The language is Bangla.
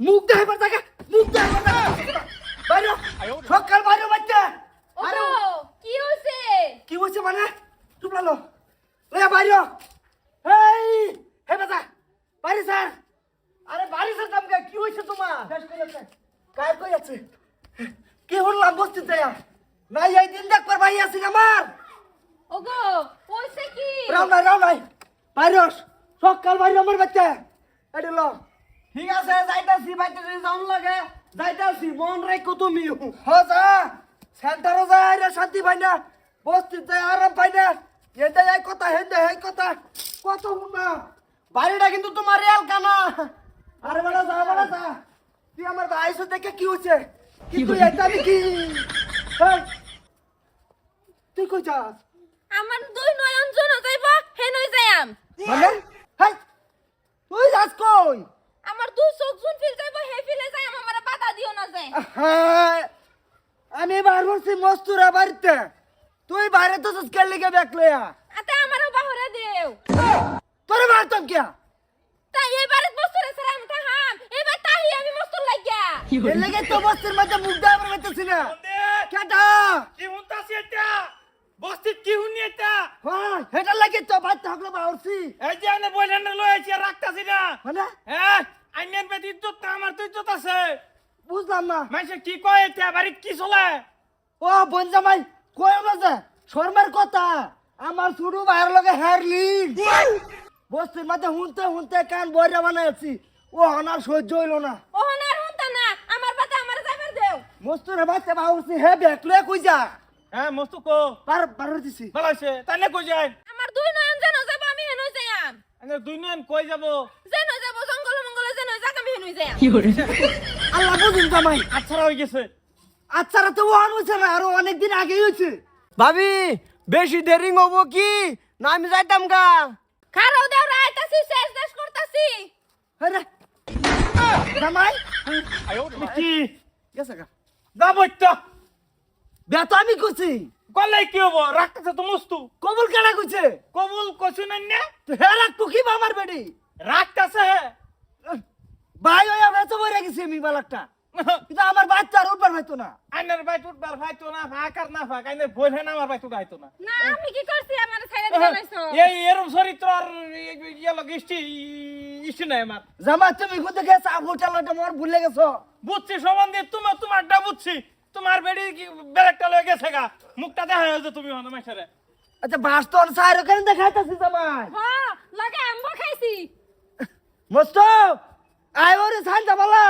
মুখ দেখাবার থাকে মুখ দেখাবার থাকে বাইরো সকাল বাইরো বাচ্চা। আরে কি হইছে? কি হইছে মানে? চুপ লালো লে বাইরো। এই হে বাবা বাইরে স্যার। আরে বাড়ি স্যার তামকে কি হইছে তোমার? বেশ করেছে কার কই আছে কি হলাম বসতে দেয়া? নাই এই দিন দেখ পর ভাই আছিস আমার। ওগো কইছে কি? রাও নাই রাও নাই। বাইরো সকাল বাইরো আমার বাচ্চা। এটা লো। ঠিক আছে যাইতাছি বাইতে যদি যাওন লাগে। যাইতাছি মন রাখো তুমি। হ যা। সেন্টারও যায় রে শান্তি পাই না। বস্তি যায় আরাম পাই না। এতে এই কথা হেন্দে এই কথা। কত না বাড়িটা কিন্তু তোমার রেল কানা আরে বেটা যা বেটা যা। তুই আমার আইসো দেখে কি হচ্ছে কি তুই এটা আমি কি? এই, তুই কই যাস? আমার দুই নয়ন জন যাইব হে নই যাইম মানে? হাই তুই যাস কই? আমার দুই চোখ জুন ফিল যাইব হে ফিলে যাইম আমারে বাধা দিও না যায় হ্যাঁ, আমি বার বলছি মস্তুরা বাড়িতে। তুই বাইরে তো কেন লিগে ব্যাক লয়া আতে আমারও বাহরে দেও। তোরে মারতাম কে তাই এবারে বছরে সারা আমি থাহাম। এবার তাহি আমি মস্তুর লাগিয়া। এর লেগে তো বস্তির মধ্যে মুখ দেওয়া বেরোতেছি না কেটা কি হুনতাছি এটা? বস্তিত কি হুনি এটা? হ্যাঁ হেটার লাগে তো বাইতে হকলে বাড়ছি এই যে আনে বইলেন লই রাখতাছি না। মানে? হ্যাঁ? আইনের বেদি ইজ্জত না আমার তো ইজ্জত আছে। বুঝলাম না। মাইসে কি কয় এটা বাড়িত কি চলে? ও বনজামাই কই বলছে শর্মার কথা। আমার শুরু বাইরের লগে হারলি বস্তির মধ্যে হুনতে হুনতে কান বইরা বানাইছি। ও অনার সহ্য হইল না। ওহনার হুনতা না। আমার বাতা আমারে যাইবার দেও। মস্তুরে বাচ্চা বাউছি হে ব্যাক লয়ে কই যা? হ্যাঁ মস্তু কো। পার পার দিছি। ভালো হইছে। তাই না কই যায় আমার দুই নয়ন যেন যাইব আমি হে নই যাইম আনে দুই নয়ন কই যাব? আল্লাহ বুঝুন জামাই গেছে। তো না আরও হয়েছে। ভাবি বেশি দেরি হব কি? না আমি যাইতাম গা। খারাও দেও রাইতাছি শেষ দেশ করতাছি। আরে জামাই কি? গেছে গা। যাব তো বেতো আমি করছি। কলে কি হব? রাখতেছে তো মস্তু। কবুল কেনা কইছে কবুল কছু না। হে রাখব কি আমার বেডি? রাখতেছে ভাই ওই আমরা তো বইরা গেছি আমি বালাকটা। কিন্তু আমার বাচ্চা আর উঠবার হইতো না। আইনের বাইত উঠবার ভাইতো না ভাগ আর না ভাগ আইনের বইলেন আমার বাইত উঠাইতো না। না আমি কি করছি? আমার ছাইরা দিতে এই এরম চরিত্র আর ইয়ে লোক ইষ্টি নাই আমার। জামা তুমি কোথা গেছে? আবু চালাটা মোর ভুলে গেছো। বুঝছি সম্বন্ধে তোমার তোমারটা বুঝছি। তোমার বেড়ি কি বেলেগটা লয়ে গেছে গা। মুখটা দেখা হয়েছে তুমি হন মাইসারে। আচ্ছা বাস তো সাইর ওখানে দেখাইতাছি জামাই হ্যাঁ লাগে আম্ব খাইছি। মস্ত আয় ওরে সাইন যাবালা